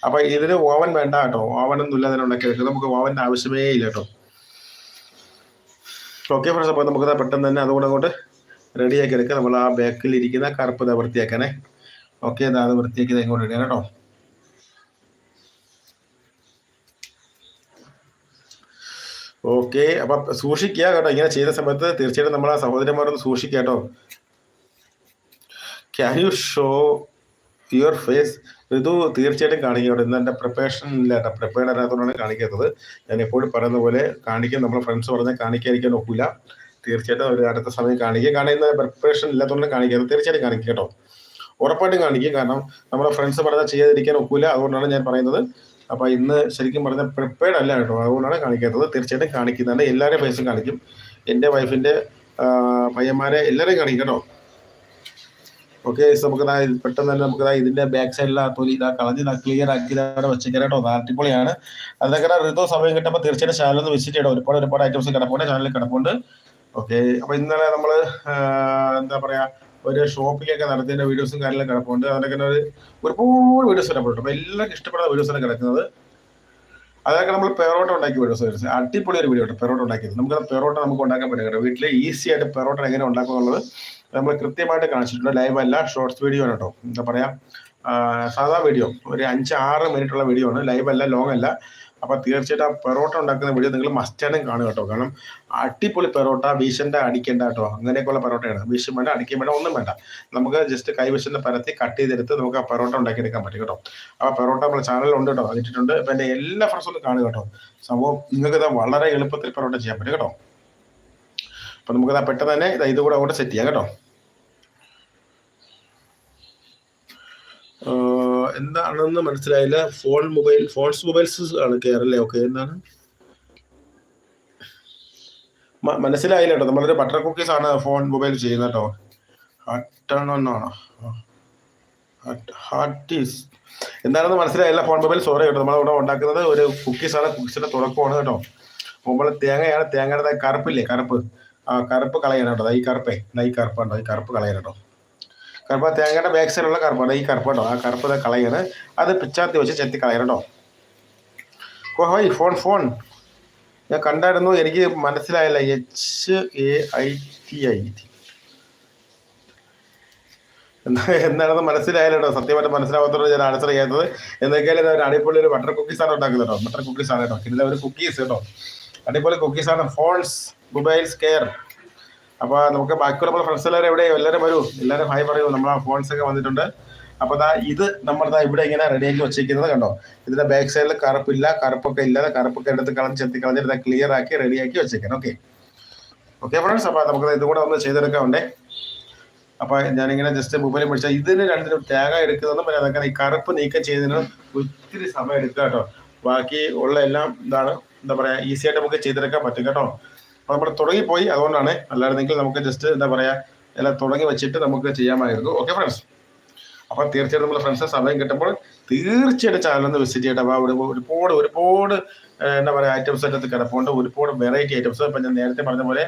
Speaker 1: അപ്പോൾ ഇതിന് ഓവൻ വേണ്ട കേട്ടോ. ഓവനൊന്നും ഇല്ലാതെ തന്നെ ഉണ്ടാക്കി നമുക്ക് ഓവന്റെ ആവശ്യമേ ഇല്ല കേട്ടോ. ഓക്കെ ഫ്രണ്ട്സ് അപ്പോൾ നമുക്ക് പെട്ടെന്ന് തന്നെ അതുകൂടെ അങ്ങോട്ട് റെഡിയാക്കി എടുക്കുക നമ്മൾ ആ ബാക്കിൽ ഇരിക്കുന്ന കറുപ്പ് ഇതാ വൃത്തിയാക്കാനേ. ഓക്കെ ഇതാ അത് വൃത്തിയാക്കി ഇങ്ങോട്ട് ഇടുക കേട്ടോ. ഓക്കെ അപ്പൊ സൂക്ഷിക്കുക കേട്ടോ. ഇങ്ങനെ ചെയ്ത സമയത്ത് തീർച്ചയായിട്ടും നമ്മൾ ആ സഹോദരന്മാരൊന്ന് സൂക്ഷിക്കുക കേട്ടോ. Can you show your face ഇത് തീർച്ചയായിട്ടും കാണിക്കുക അവിടെ ഇന്ന് എന്റെ പ്രിപ്പറേഷൻ ഇല്ല. എന്റെ പ്രിപ്പയർഡ് അല്ലാത്തതുകൊണ്ടാണ് കാണിക്കുന്നത് ഞാൻ എപ്പോഴും പറയുന്ന പോലെ കാണിക്കാൻ നമ്മളെ ഫ്രണ്ട്സ് പറഞ്ഞാൽ കാണിക്കാതിരിക്കാൻ ഒക്കില്ല. തീർച്ചയായിട്ടും ഒരു അടുത്ത സമയം കാണിക്കുക കാരണം ഇന്ന് പ്രിപ്പറേഷൻ ഇല്ലാത്തതുകൊണ്ട് കാണിക്കുക തീർച്ചയായിട്ടും കാണിക്കുക കേട്ടോ. ഉറപ്പായിട്ടും കാണിക്കും. കാരണം നമ്മുടെ ഫ്രണ്ട്സ് പറഞ്ഞാൽ ചെയ്യാതിരിക്കാൻ ഒക്കില്ല. അതുകൊണ്ടാണ് ഞാൻ പറയുന്നത്. അപ്പോൾ ഇന്ന് ശരിക്കും പറഞ്ഞാൽ പ്രിപ്പയർഡ് അല്ല കേട്ടോ. അതുകൊണ്ടാണ് കാണിക്കാത്തത്. തീർച്ചയായിട്ടും കാണിക്കുന്നുണ്ട് എല്ലാവരുടെയും ഫേസും കാണിക്കും. എന്റെ വൈഫിന്റെ പയ്യന്മാരെ എല്ലാവരെയും കാണിക്കും കേട്ടോ. ഓക്കെ നമുക്ക് പെട്ടെന്ന് തന്നെ നമുക്ക് ഇതിന്റെ ബാക്ക് സൈഡിലെ തൊലി ഇതാ കളഞ്ഞ് ക്ലിയർ ആക്കി വെച്ചിട്ടോ വെച്ചേക്കാം അടിപൊളിയാണ്. അതൊക്കെ ഋതു സമയം കിട്ടുമ്പോൾ തീർച്ചയായിട്ടും ചാനൽ ഒന്ന് വിസിറ്റ് ചെയ്യണം. ഒരുപാട് ഒരുപാട് ഐറ്റംസ് കിടപ്പുണ്ട്. ചാനലിൽ കിടപ്പുണ്ട്. ഓക്കെ അപ്പൊ ഇന്നലെ നമ്മൾ എന്താ പറയാ ഒരു ഷോപ്പിലൊക്കെ നടത്തിയതിന്റെ വീഡിയോസും കാര്യങ്ങളും കിടപ്പുണ്ട്. അതിനൊക്കെ ഒരു ഒരുപാട് വീഡിയോസ് കിടപ്പുണ്ട്. അപ്പൊ എല്ലാവർക്കും ഇഷ്ടപ്പെടുന്ന വീഡിയോസാണ് കിടക്കുന്നത്. അതൊക്കെ നമ്മൾ പെറോട്ട ഉണ്ടാക്കി വീഡിയോസ് അടിപൊളി ഒരു വീഡിയോ പെറോട്ട ഉണ്ടാക്കിയത്. നമുക്ക് പെറോട്ട നമുക്ക് ഉണ്ടാക്കാൻ പറ്റും കേട്ടോ. വീട്ടിൽ ഈസി ആയിട്ട് പെറോട്ട എങ്ങനെ ഉണ്ടാക്കുക എന്നുള്ളത് നമ്മൾ കൃത്യമായിട്ട് കാണിച്ചിട്ടുണ്ട്. ലൈവ് അല്ല ഷോർട്സ് വീഡിയോ ആണ് കേട്ടോ. എന്താ പറയാ? സാധാ വീഡിയോ ഒരു അഞ്ച് ആറ് മിനിറ്റ് ഉള്ള വീഡിയോ ആണ്. ലൈവ് അല്ല ലോങ് അല്ല. അപ്പൊ തീർച്ചയായിട്ടും ആ പെറോട്ട ഉണ്ടാക്കുന്ന വീഡിയോ നിങ്ങൾ മസ്റ്റായിട്ടും കാണുക കേട്ടോ. കാരണം അടിപൊളി പെറോട്ട വീശണ്ട അടിക്കേണ്ട കേട്ടോ. അങ്ങനെയൊക്കെയുള്ള പെറോട്ടയാണ്. വീശും വേണ്ട അടിക്കാൻ വേണ്ട ഒന്നും വേണ്ട. നമുക്ക് ജസ്റ്റ് കൈവശന്ന് പരത്തി കട്ട് ചെയ്തെടുത്ത് നമുക്ക് ആ പെറോട്ട ഉണ്ടാക്കിയെടുക്കാൻ പറ്റും കേട്ടോ. അപ്പോൾ പെറോട്ട നമ്മുടെ ചാനലിലുണ്ട് കേട്ടോ. അതിട്ടിട്ടുണ്ട്. അപ്പൊ എന്റെ എല്ലാ ഫ്രണ്ട്സും കാണുക കേട്ടോ. സംഭവം നിങ്ങൾക്ക് ഇത് വളരെ എളുപ്പത്തിൽ പെറോട്ട ചെയ്യാൻ പറ്റും കേട്ടോ. അപ്പൊ നമുക്ക് ഇതാ പെട്ടെന്ന് തന്നെ ഇതാ ഇതുകൂടെ അങ്ങോട്ട് സെറ്റ് ചെയ്യാം കേട്ടോ. എന്താണെന്ന് മനസ്സിലായില്ല. ഫോൺ മൊബൈൽ ഫോൺസ് മൊബൈൽസ് ആണ് കേരള. ഓക്കെ എന്താണ്? മനസ്സിലായില്ല കേട്ടോ. നമ്മളൊരു ബട്ടർ കുക്കീസ് ആണ് ഫോൺ മൊബൈൽ ചെയ്യുന്നത് കേട്ടോ. ഹട്ടാണോ ഹാർട്ടീസ് എന്താണെന്ന് മനസ്സിലായില്ല. ഫോൺ മൊബൈൽ സോറി കേട്ടോ. നമ്മളിവിടെ ഉണ്ടാക്കുന്നത് ഒരു കുക്കീസ് ആണ്. കുക്കീസിന്റെ തുടക്കമാണ് കേട്ടോ. നമ്മൾ തേങ്ങയാണ്. തേങ്ങയുടെ കറുപ്പില്ലേ? കറുപ്പ്. ആ കറുപ്പ് കളയണം കേട്ടോ. ഈ കറുപ്പേ. ഈ കറുപ്പുണ്ടോ ഈ കറുപ്പ് കളയണം കേട്ടോ. കറുപ്പ് തേങ്ങയുടെ ബാക്ക് സൈഡിലുള്ള കറുപ്പാണ് ഈ കറുപ്പ് കേട്ടോ ആ കറുപ്പ് കളയാണ് അത് പിച്ചാത്തി വെച്ച് ചെത്തി കളയണം ഓ ഹോയ് ഫോൺ ഫോൺ ഞാൻ കണ്ടായിരുന്നു എനിക്ക് മനസ്സിലായില്ല. H A I T I എന്താ എന്താണെന്ന് മനസ്സിലായാലോ സത്യമായിട്ട് മനസ്സിലാവാത്തതുകൊണ്ട് ഞാൻ ആൻസർ ചെയ്യാത്തത്. എന്തൊക്കെയാലും ഒരു അടിപൊളി ഒരു ബട്ടർ കുക്കീസ് ആണ് ഉണ്ടാക്കുന്നത് കേട്ടോ. ബട്ടർ കുക്കീസ് ആണ് കേട്ടോ. പിന്നെ ഒരു കുക്കീസ് കേട്ടോ. അടിപൊളി കുക്കീസ് ആണ് ഫോൺസ് മൊബൈൽസ് കെയർ അപ്പൊ നമുക്ക് ബാക്കിയുള്ള നമ്മുടെ ഫ്രണ്ട്സ് എല്ലാവരും എവിടെ എല്ലാവരും വരൂ. എല്ലാവരും ഹായ് പറയൂ. നമ്മളെ ഫോൺസ് ഒക്കെ വന്നിട്ടുണ്ട്. അപ്പൊ ദാ ഇത് നമ്മൾ ദാ ഇവിടെ ഇങ്ങനെ റെഡിയാക്കി വെച്ചിരിക്കുന്നത് കണ്ടോ? ഇതിന്റെ ബാക്ക് സൈഡിൽ കറുപ്പില്ല കറുപ്പൊക്കെ ഇല്ലാതെ കറുപ്പൊക്കെ എടുത്ത് കളഞ്ഞ് ചെത്തി കളഞ്ഞിട്ട് ക്ലിയർ ആക്കി റെഡിയാക്കി വെച്ചേക്കണം. ഓക്കെ ഓക്കെ ഫ്രണ്ട്സ് അപ്പൊ നമുക്ക് ഇത് കൂടെ ഒന്ന് ചെയ്തെടുക്കാറുണ്ടേ അപ്പൊ ഞാനിങ്ങനെ ജസ്റ്റ് മൊബൈലിൽ പിടിച്ചാൽ ഇതിന് രണ്ടിനും തേങ്ങ എടുക്കുന്നതും പിന്നെ അതൊക്കെ ഈ കറുപ്പ് നീക്കം ചെയ്തതിനും ഒത്തിരി സമയം എടുക്കുക കേട്ടോ. ബാക്കി ഉള്ള എല്ലാം എന്താണ് എന്താ പറയാ ഈസി ആയിട്ട് നമുക്ക് ചെയ്തെടുക്കാൻ പറ്റും കേട്ടോ. അപ്പൊ തുടങ്ങി പോയി അതുകൊണ്ടാണ് അല്ലായിരുന്നെങ്കിൽ നമുക്ക് ജസ്റ്റ് എന്താ പറയാ എല്ലാം തുടങ്ങി വെച്ചിട്ട് നമുക്ക് ചെയ്യാമായിരുന്നു. ഓക്കെ ഫ്രണ്ട്സ് അപ്പൊ തീർച്ചയായിട്ടും നമ്മൾ ഫ്രണ്ട്സ് സമയം കിട്ടുമ്പോൾ തീർച്ചയായിട്ടും ചാനൽ ഒന്ന് വിസിറ്റ് ചെയ്യട്ടെ. അപ്പൊ അവിടെ ഒരുപാട് ഒരുപാട് എന്താ പറയാ ഐറ്റംസ് അതിനകത്ത് കിടപ്പുണ്ട്. ഒരുപാട് വെറൈറ്റി ഐറ്റംസ് ഇപ്പൊ ഞാൻ നേരത്തെ പറഞ്ഞ പോലെ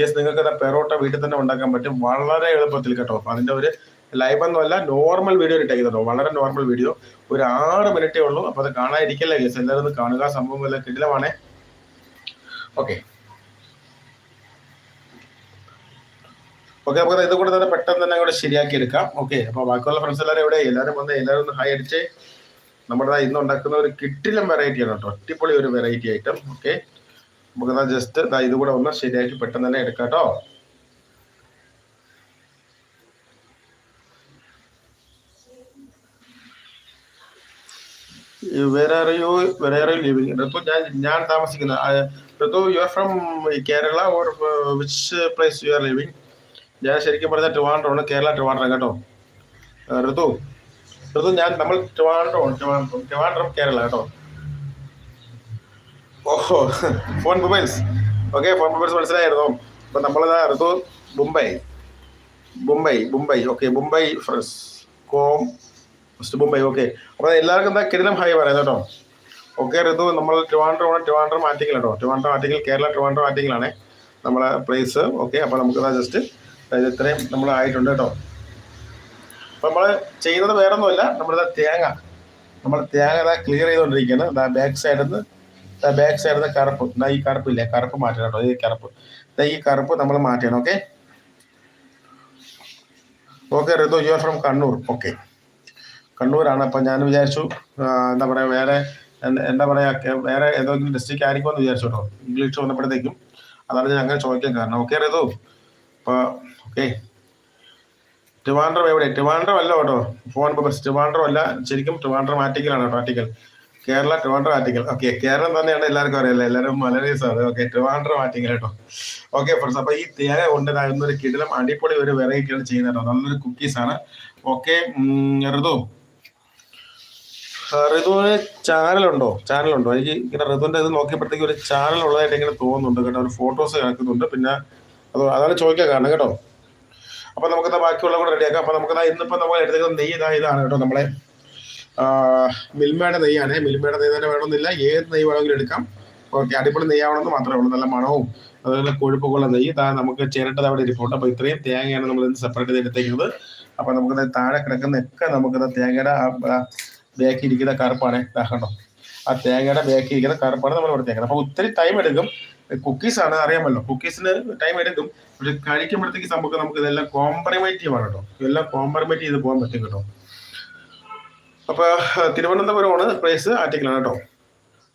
Speaker 1: യെസ് നിങ്ങൾക്ക് അത് പെറോട്ട വീട്ടിൽ തന്നെ ഉണ്ടാക്കാൻ പറ്റും. വളരെ എളുപ്പത്തിൽ കേട്ടോ. അപ്പൊ അതിന്റെ ഒരു ലൈവ് ഒന്നുമല്ല നോർമൽ വീഡിയോ ഇട്ടേക്കുന്നുണ്ടോ. വളരെ നോർമൽ വീഡിയോ ഒരു ആറ് മിനിറ്റേ ഉള്ളൂ. അപ്പൊ അത് കാണാതിരിക്കല്ലേ യെസ് എല്ലാവരും കാണുക. സംഭവം എല്ലാം കിടിലമാണേ. ഓക്കെ ഓക്കെ നമുക്ക് ഇത് കൂടെ തന്നെ പെട്ടെന്ന് തന്നെ കൂടെ ശരിയാക്കി എടുക്കാം. ഓക്കെ അപ്പൊ ബാക്കിയുള്ള ഫ്രണ്ട്സ് എല്ലാവരും ഇവിടെ എല്ലാവരും വന്ന് എല്ലാവരും ഒന്ന് ഹൈ അടിച്ച് നമ്മുടെ ഇന്ന് ഉണ്ടാക്കുന്ന ഒരു കിട്ടിലും വെറൈറ്റി ആണ് കേട്ടോ. അടിപൊളി ഒരു വെറൈറ്റി ഐറ്റം ഓക്കെ നമുക്ക് ജസ്റ്റ് ഇത് കൂടെ ഒന്ന് ശരിയാക്കി പെട്ടെന്ന് തന്നെ എടുക്കാം കേട്ടോ. വേറെ ഞാൻ ഞാൻ താമസിക്കുന്ന Ritu you are from Kerala or which place you are living ഞാൻ ശരിക്കും പറഞ്ഞ ട്രിവാൻഡ്രമാണ് കേരള ട്രിവാൻഡ്രം കേട്ടോ. ഋതു ഋതു ഞാൻ നമ്മൾ ട്രിവാൻഡ്രമാണ് ട്രിവാൻഡ്രം ട്രിവാൻഡ്രം കേരള കേട്ടോ. ഓഹോ phone mobiles. Okay phone mobiles മനസ്സിലായിരുന്നു അപ്പൊ നമ്മളിതാ Ritu Mumbai Mumbai Mumbai okay Mumbai friends come first Mumbai okay. അപ്പൊ എല്ലാവർക്കും എന്താ കിരണം ഹായ് പറയാം കേട്ടോ. ഓക്കെ ഋതു നമ്മൾ ട്രിവാൻഡ്രം ട്രിവാൻഡ്രം ആറ്റിക്കൽ കേട്ടോ. ട്രിവാൻഡ്രം ആറ്റിക്കൽ കേരള ട്രിവാൻഡ്രം ആറ്റിക്കലാണ് നമ്മളെ പ്ലേസ് ഓക്കെ അപ്പൊ നമുക്ക് ജസ്റ്റ് ഇത് ഇത്രയും നമ്മൾ ആയിട്ടുണ്ട് കേട്ടോ. അപ്പൊ നമ്മൾ ചെയ്യുന്നത് വേറെ ഒന്നുമല്ല നമ്മളിതാ തേങ്ങ. നമ്മൾ തേങ്ങ ഇതാ ക്ലിയർ ചെയ്തുകൊണ്ടിരിക്കുകയാണ് ഇതാ ബാക്ക് സൈഡിൽ നിന്ന് ബാക്ക് സൈഡിൽ നിന്ന് കറുപ്പ്. ഇതാ ഈ കറുപ്പില്ലേ? കറുപ്പ് മാറ്റണം കേട്ടോ ഈ കറുപ്പ്. ഇതാ ഈ കറുപ്പ് നമ്മൾ മാറ്റണം okay okay Ritu you are from Kannur okay കണ്ണൂരാണ്. അപ്പം ഞാൻ വിചാരിച്ചു എന്താ പറയുക വേറെ എന്താ പറയുക വേറെ ഏതെങ്കിലും ഡിസ്ട്രിക്റ്റ് ആയിരിക്കുമെന്ന് വിചാരിച്ചു കേട്ടോ. ഇംഗ്ലീഷ് വന്നപ്പോഴത്തേക്കും അതാണ് ഞാൻ അങ്ങനെ ചോദിക്കാൻ കാരണം. ഓക്കെ ഋതു അപ്പോൾ ഓക്കെ ട്രിവാൻഡ്രം എവിടെ? ട്രിവാൻഡ്രം അല്ല കേട്ടോ. ഫോൺ ബസ് ട്രിവാൻഡ്രം അല്ല ശരിക്കും ട്രിവാൻഡ്രം ആർട്ടിക്കലാണ് ആറ്റിക്കൽ കേരള ട്രിവാൻഡ്രം ആർട്ടിക്കൽ ഓക്കെ കേരളം തന്നെയാണ് എല്ലാവർക്കും അറിയില്ല എല്ലാവരും മലയാളീസ് ആണ് ഓക്കെ ട്രിവാൻഡ്രം ആർട്ടിക്കൽ കേട്ടോ. ഓക്കെ ഫ്രണ്ട്സ് അപ്പൊ ഈ തേങ്ങ കൊണ്ട് ഒരു കിടിലം അടിപൊളി ഒരു വെറൈറ്റിയാണ് ചെയ്യുന്നത് കേട്ടോ. നല്ലൊരു കുക്കീസ് ആണ്. ഓക്കെ ഋതു ഋതുവിന് ചാനലുണ്ടോ? ചാനലുണ്ടോ? എനിക്ക് ഇങ്ങനെ ഋതുവിന്റെ ഇത് നോക്കിയപ്പോഴത്തേക്ക് ഒരു ചാനൽ ഉള്ളതായിട്ട് ഇങ്ങനെ തോന്നുന്നുണ്ട് കേട്ടോ. ഒരു ഫോട്ടോസ് കിടക്കുന്നുണ്ട് പിന്നെ അത് അതാണ് ചോദിക്കാൻ കാരണം കേട്ടോ. അപ്പൊ നമുക്കത് ബാക്കിയുള്ള കൂടെ റെഡിയാക്കാം അപ്പൊ നമുക്കത് ഇന്നിപ്പോ നമ്മൾ എടുത്തേക്കുന്ന നെയ്യ് ഇതാ ഇതാണ് കേട്ടോ നമ്മളെ മിൽമയുടെ നെയ്യാണ്. മിൽമയുടെ നെയ്യ് തന്നെ വേണമെന്നില്ല. ഏത് നെയ്യ് വേണമെങ്കിലും എടുക്കാം. ഓക്കെ അടിപൊളി നെയ്യാവണമെന്ന് മാത്രമേ ഉള്ളൂ. നല്ല മണവും അതുപോലെ കൊഴുപ്പൊക്കെയുള്ള നെയ്യ്. താ നമുക്ക് ചിരട്ടത് അവിടെ ഇരിപ്പുണ്ട്. അപ്പോൾ ഇത്രയും തേങ്ങയാണ് നമ്മൾ സെപ്പറേറ്റ് ചെയ്ത് എടുത്തേക്കുന്നത്. അപ്പൊ നമുക്ക് താഴെ കിടക്കുന്നൊക്കെ നമുക്കത് തേങ്ങയുടെ ബാക്കി ഇരിക്കുന്ന കറുപ്പാണ്. ഇതാക്കണ്ടോ കണ്ടോ? ആ തേങ്ങയുടെ ബാക്കി ഇരിക്കുന്ന കറുപ്പാണ് നമ്മൾ ഇവിടെ തേങ്ങ അപ്പൊ ഒത്തിരി ടൈം എടുക്കും. കുക്കീസ് ആണ് അറിയാമല്ലോ. കുക്കീസിന് ടൈം എടുക്കും. പക്ഷെ കഴിക്കുമ്പോഴത്തേക്ക് നമുക്ക് നമുക്ക് ഇതെല്ലാം കോംപ്രമൈറ്റീവ് ആണ് കേട്ടോ. ഇതെല്ലാം കോംപ്രമൈറ്റ് ചെയ്ത് പോകാൻ പറ്റും കേട്ടോ. അപ്പൊ തിരുവനന്തപുരമാണ് പ്ലേസ് ആറ്റിക്കലാണ് കേട്ടോ.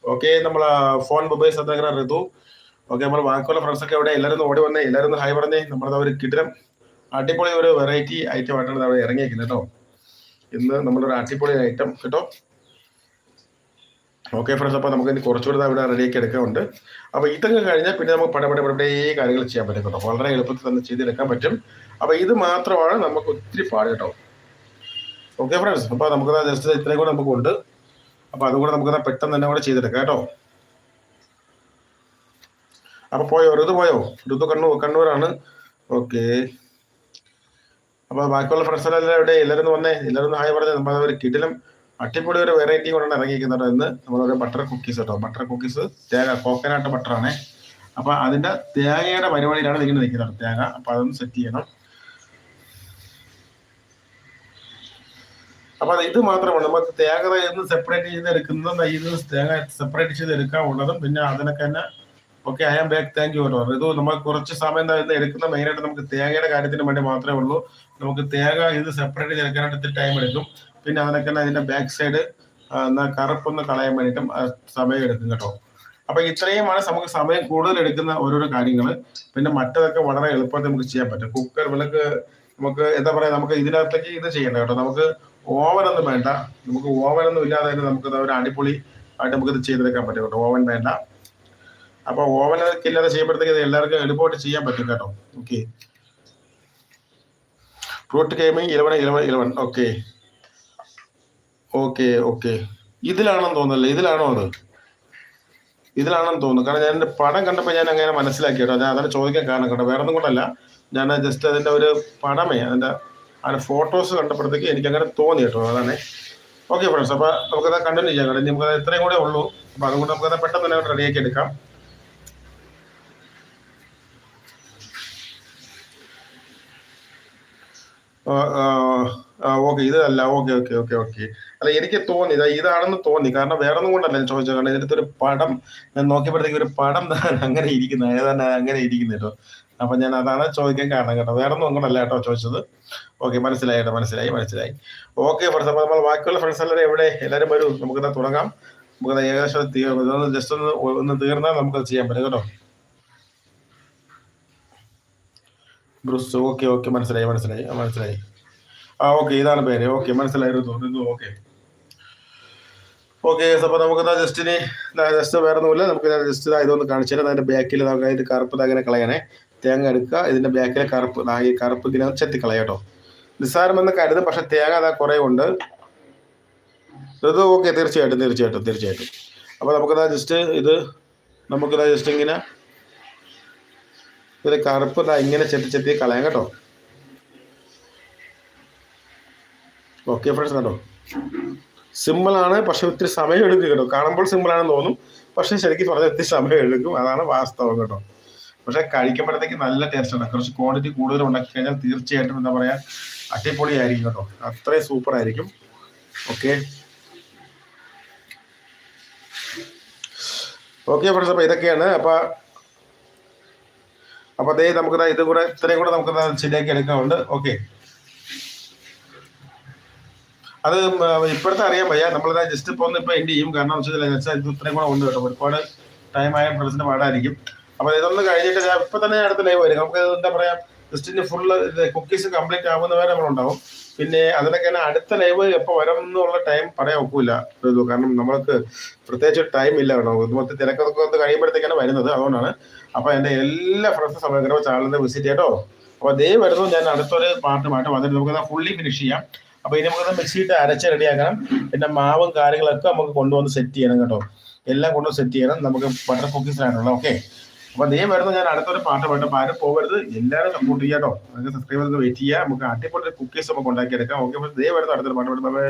Speaker 1: ഓക്കെ നമ്മൾ ഫോൺ മൊബൈൽ സത്യാഗ്രഹ ഋതു. ഓക്കെ നമ്മൾ ബാക്കിയുള്ള ഫ്രണ്ട്സ് ഒക്കെ ഇവിടെ എല്ലാവരും ഓടി വന്നേ. എല്ലാവരും ഹൈ പറഞ്ഞേ. നമ്മളത് ഒരു കിടിലം അടിപൊളി ഒരു വെറൈറ്റി ഐറ്റം ആയിട്ടാണ് അവിടെ ഇറങ്ങിയിരിക്കുന്നത് കേട്ടോ. ഇന്ന് നമ്മളൊരു അടിപൊളി ഐറ്റം കേട്ടോ. ഓക്കെ ഫ്രണ്ട്സ് അപ്പോൾ നമുക്ക് ഇനി കുറച്ചുകൂടെ ഇവിടെ റെഡിയാക്കി എടുക്കാറുണ്ട് അപ്പോൾ ഇതൊക്കെ കഴിഞ്ഞാൽ പിന്നെ നമുക്ക് പടപടെ പടപടേ കാര്യങ്ങൾ ചെയ്യാൻ പറ്റും കേട്ടോ. വളരെ എളുപ്പത്തിൽ തന്നെ ചെയ്തെടുക്കാൻ പറ്റും. അപ്പോൾ ഇത് മാത്രമാണ് നമുക്ക് ഒത്തിരി പാട് കേട്ടോ. ഓക്കെ ഫ്രണ്ട്സ് അപ്പോൾ നമുക്ക് ജസ്റ്റ് ഇത്രയും കൂടെ നമുക്ക് ഉണ്ട്. അപ്പോൾ അതുകൂടെ നമുക്ക് പെട്ടെന്ന് തന്നെ കൂടെ ചെയ്തെടുക്കാം കേട്ടോ. അപ്പോൾ പോയോ? ഋതു പോയോ? ഋതു കണ്ണൂർ കണ്ണൂരാണ്. ഓക്കെ അപ്പോൾ ബാക്കിയുള്ള ഫ്രണ്ട്സ് എല്ലാം എവിടെ? എല്ലാവരും വന്നേ. എല്ലാവരും ഹായ് പറഞ്ഞേ. നമ്മൾ അവർ കിടിലം അടിപൊളി ഒരു വെറൈറ്റി കൊണ്ടാണ് ഇറങ്ങിയിരിക്കുന്നത് ഇന്ന്. നമ്മളൊരു ബട്ടർ കുക്കീസ് കേട്ടോ. ബട്ടർ കുക്കീസ് തേങ്ങ കോക്കനട്ട് ബട്ടറാണ് അപ്പൊ അതിന്റെ തേങ്ങയുടെ പരിപാടിയിലാണ് ഇങ്ങനെ നിൽക്കുന്നത്. തേങ്ങ അപ്പൊ അതൊന്ന് സെറ്റ് ചെയ്യണം. അപ്പൊ അത് ഇത് മാത്രമാണ് നമുക്ക് തേങ്ങ ഇന്ന് സെപ്പറേറ്റ് ചെയ്ത് എടുക്കുന്നതും ഇത് തേങ്ങ സെപ്പറേറ്റ് ചെയ്ത് എടുക്കാൻ ഉള്ളതും പിന്നെ അതിനൊക്കെ തന്നെ okay I am back thank you കേട്ടോ ഇത് നമ്മൾ കുറച്ച് സമയം തന്നെ എടുക്കുന്ന മെയിനായിട്ട് നമുക്ക് തേങ്ങയുടെ കാര്യത്തിന് വേണ്ടി മാത്രമേ ഉള്ളൂ. നമുക്ക് തേങ്ങ ഇത് സെപ്പറേറ്റ് ചെയ്ത് എടുക്കാനായിട്ട് ടൈം എടുക്കും. പിന്നെ അതിനൊക്കെ ഇതിന്റെ ബാക്ക് സൈഡ് കറുപ്പൊന്ന് കളയാൻ വേണ്ടിയിട്ടും സമയം എടുക്കും കേട്ടോ. അപ്പൊ ഇത്രയുമാണ് നമുക്ക് സമയം കൂടുതൽ എടുക്കുന്ന ഓരോരോ കാര്യങ്ങൾ പിന്നെ മറ്റതൊക്കെ വളരെ എളുപ്പത്തിൽ നമുക്ക് ചെയ്യാൻ പറ്റും. കുക്കർ വിളക്ക് നമുക്ക് എന്താ പറയാ നമുക്ക് ഇതിനകത്തേക്ക് ഇത് ചെയ്യണ്ട കേട്ടോ. നമുക്ക് ഓവൻ ഒന്നും വേണ്ട. നമുക്ക് ഓവൻ ഒന്നും ഇല്ലാതെ തന്നെ നമുക്ക് ഒരു അടിപൊളി ആയിട്ട് നമുക്ക് ഇത് ചെയ്തെടുക്കാൻ പറ്റും കേട്ടോ. ഓവൻ വേണ്ട. അപ്പൊ ഓവനൊക്കെ ഇല്ലാതെ ചെയ്യുമ്പോഴത്തേക്ക് ഇത് എല്ലാവർക്കും എളുപ്പമായിട്ട് ചെയ്യാൻ പറ്റും കേട്ടോ. Okay fruit gaming eleven eleven eleven okay okay okay. ഇതിലാണെന്ന് തോന്നുന്നല്ലേ? ഇതിലാണോ അത്? ഇതിലാണെന്ന് തോന്നുന്നു. കാരണം ഞാൻ പടം കണ്ടപ്പോൾ ഞാൻ അങ്ങനെ മനസ്സിലാക്കി കേട്ടോ. ഞാൻ അതാണ് ചോദിക്കാൻ കാരണം കേട്ടോ. വേറെ ഒന്നും കൊണ്ടല്ല. ഞാൻ ജസ്റ്റ് അതിന്റെ ഒരു പടമേ അതിന്റെ അതിന്റെ ഫോട്ടോസ് കണ്ടപ്പോഴത്തേക്ക് എനിക്ക് അങ്ങനെ തോന്നി കേട്ടോ. അതാണ്. ഓക്കെ ഫ്രണ്ട്സ് അപ്പോൾ നമുക്കത് കണ്ടിന്യൂ ചെയ്യാം കേട്ടോ. നമുക്കത് ഇത്രയും കൂടെ ഉള്ളൂ. അപ്പോൾ അതുകൊണ്ട് നമുക്കത് പെട്ടെന്ന് തന്നെ റെഡിയാക്കി എടുക്കാം. ഓക്കെ ഇതല്ല ഓക്കെ ഓക്കെ ഓക്കെ ഓക്കെ അല്ല എനിക്ക് തോന്നി ഇതാ ഇതാണെന്ന് തോന്നി. കാരണം വേറെ ഒന്നും കൊണ്ടല്ല ചോദിച്ചത്. കാരണം ഇതിനകത്ത് ഒരു പടം ഞാൻ നോക്കിയപ്പോഴത്തേക്ക് ഒരു പടം അങ്ങനെ ഇരിക്കുന്ന ഏതാണ് അങ്ങനെ ഇരിക്കുന്നല്ലോ അപ്പൊ ഞാൻ അതാണ് ചോദിക്കാൻ കാരണം കേട്ടോ. വേറെ ഒന്നും കൊണ്ടല്ല കേട്ടോ ചോദിച്ചത്. ഓക്കെ മനസ്സിലായി കേട്ടോ മനസ്സിലായി മനസ്സിലായി. ഓക്കെ ഫ്രണ്ട്സ് അപ്പൊ നമ്മൾ ബാക്കിയുള്ള ഫ്രണ്ട്സ് എല്ലാവരും എവിടെ? എല്ലാവരും വരൂ നമുക്കിത് തുടങ്ങാം. നമുക്കത് ഏകദേശം ജസ്റ്റ് ഒന്ന് ഒന്ന് തീർന്നാൽ നമുക്കത് ചെയ്യാൻ പറ്റും കേട്ടോ. ബ്രൂസ് ഓക്കെ ഓക്കെ മനസ്സിലായി മനസ്സിലായി മനസ്സിലായി. ആ ഓക്കെ ഇതാണ് പേര്. ഓക്കെ മനസ്സിലായിരുന്നു തോന്നുന്നു. ഓക്കെ ഓക്കെ അപ്പൊ നമുക്ക് ജസ്റ്റ് ഇനി ജസ്റ്റ് വേറെ ഒന്നുമില്ല. നമുക്ക് ജസ്റ്റ് ഇതൊന്ന് കാണിച്ചു തരാം. അതിന്റെ ബാക്കിൽ നമുക്ക് അതിന്റെ കറുപ്പ് അങ്ങനെ കളയണേ. തേങ്ങ എടുക്കുക. ഇതിന്റെ ബാക്കിലെ കറുപ്പ് ഈ കറുപ്പ് ഇങ്ങനെ ചെത്തി കേട്ടോ. നിസ്സാരമെന്ന് കരുത് പക്ഷെ തേങ്ങ അതാ കുറെ ഉണ്ട്. ഇത് ഓക്കെ തീർച്ചയായിട്ടും തീർച്ചയായിട്ടും തീർച്ചയായിട്ടും. അപ്പൊ നമുക്കതാ ജസ്റ്റ് ഇത് നമുക്കിതാ ജസ്റ്റ് ഇങ്ങനെ ഇത് കറുപ്പ് ഇങ്ങനെ ചെത്തി ചെത്തി കളയാം കേട്ടോ. ഓക്കെ ഫ്രണ്ട്സ് കേട്ടോ സിമ്പിളാണ് പക്ഷെ ഒത്തിരി സമയം എടുക്കും കേട്ടോ. കാണുമ്പോൾ സിമ്പിളാണെന്ന് തോന്നും പക്ഷെ ശരിക്കും പറഞ്ഞാൽ ഒത്തിരി സമയം എടുക്കും. അതാണ് വാസ്തവം കേട്ടോ. പക്ഷെ കഴിക്കുമ്പോഴത്തേക്ക് നല്ല ടേസ്റ്റ് കുറച്ച് ക്വാണ്ടിറ്റി കൂടുതൽ ഉണ്ടാക്കി കഴിഞ്ഞാൽ തീർച്ചയായിട്ടും എന്താ പറയാ ആയിരിക്കും കേട്ടോ. അത്രയും സൂപ്പർ ആയിരിക്കും. ഓക്കെ ഓക്കെ ഫ്രണ്ട്സ് അപ്പൊ ഇതൊക്കെയാണ്. അപ്പൊ അപ്പൊ അതേ നമുക്ക് ഇത് കൂടെ ഇത്രയും കൂടെ നമുക്ക് ശരിയാക്കി എടുക്കാറുണ്ട് ഓക്കെ അത് ഇപ്പോഴത്തെ അറിയാൻ വയ്യ. നമ്മളിതാ ജസ്റ്റ് ഇപ്പൊ ഇപ്പൊ എൻഡ് ചെയ്യും? കാരണം വെച്ചാൽ ഇത് ഇത്രയും കൂടെ ഉണ്ട് കേട്ടോ. ഒരുപാട് ടൈം ആയ പ്രസിഡന്റ് പാടായിരിക്കും. അപ്പൊ ഇതൊന്ന് കഴിഞ്ഞിട്ട് ഞാൻ ഇപ്പൊ തന്നെ അടുത്ത ലൈവ് വരും. നമുക്ക് എന്താ പറയാ ജസ്റ്റിന്റെ ഫുള്ള് കുക്കീസ് കംപ്ലീറ്റ് ആവുന്നവരെ നമ്മളുണ്ടാവും പിന്നെ അതിനൊക്കെ തന്നെ അടുത്ത ലൈവ് എപ്പോൾ വരും എന്നുള്ള ടൈം പറയാൻ ഒക്കില്ല കാരണം നമ്മൾക്ക് പ്രത്യേകിച്ച് ടൈം ഇല്ല കേട്ടോ. മൊത്തം തിരക്കൊക്കെ കഴിയുമ്പോഴത്തേക്കാണ് വരുന്നത്. അതുകൊണ്ടാണ് അപ്പൊ എന്റെ എല്ലാ ഫ്രണ്ട്സും സമയഗ്രഹ ചാനലിനെ വിസിറ്റ് ചെയ്യട്ടോ. അപ്പൊ ദേ വരുന്നു. ഞാൻ അടുത്തൊരു പാർട്ടുമായിട്ട് വന്നിട്ട് നമുക്ക് ഫുള്ളി ഫിനിഷ് ചെയ്യാം. അപ്പൊ ഇനി നമുക്ക് മിക്സിയിട്ട് അരച്ച് റെഡിയാക്കണം പിന്നെ മാവും കാര്യങ്ങളൊക്കെ നമുക്ക് കൊണ്ടുവന്ന് സെറ്റ് ചെയ്യണം കേട്ടോ. എല്ലാം കൊണ്ടുവന്ന് സെറ്റ് ചെയ്യണം. നമുക്ക് ബട്ടർ കുക്കീസിനായിട്ടുള്ള ഓക്കെ അപ്പൊ ദേ വരുന്ന ഞാൻ അടുത്തൊരു പാട്ട് അപ്പൊ ആരും പോകരുത് എല്ലാവരും സപ്പോർട്ട് ചെയ്യാട്ടോ. നിങ്ങൾക്ക് സബ്സ്ക്രൈബ് ചെയ്ത് വെയിറ്റ് ചെയ്യാം. നമുക്ക് അടിപൊളി കുക്കീസ് നമുക്ക് ഉണ്ടാക്കിയെടുക്കാം ഓക്കെ ദേ വരുന്ന അടുത്തൊരു പാട്ട് ബൈ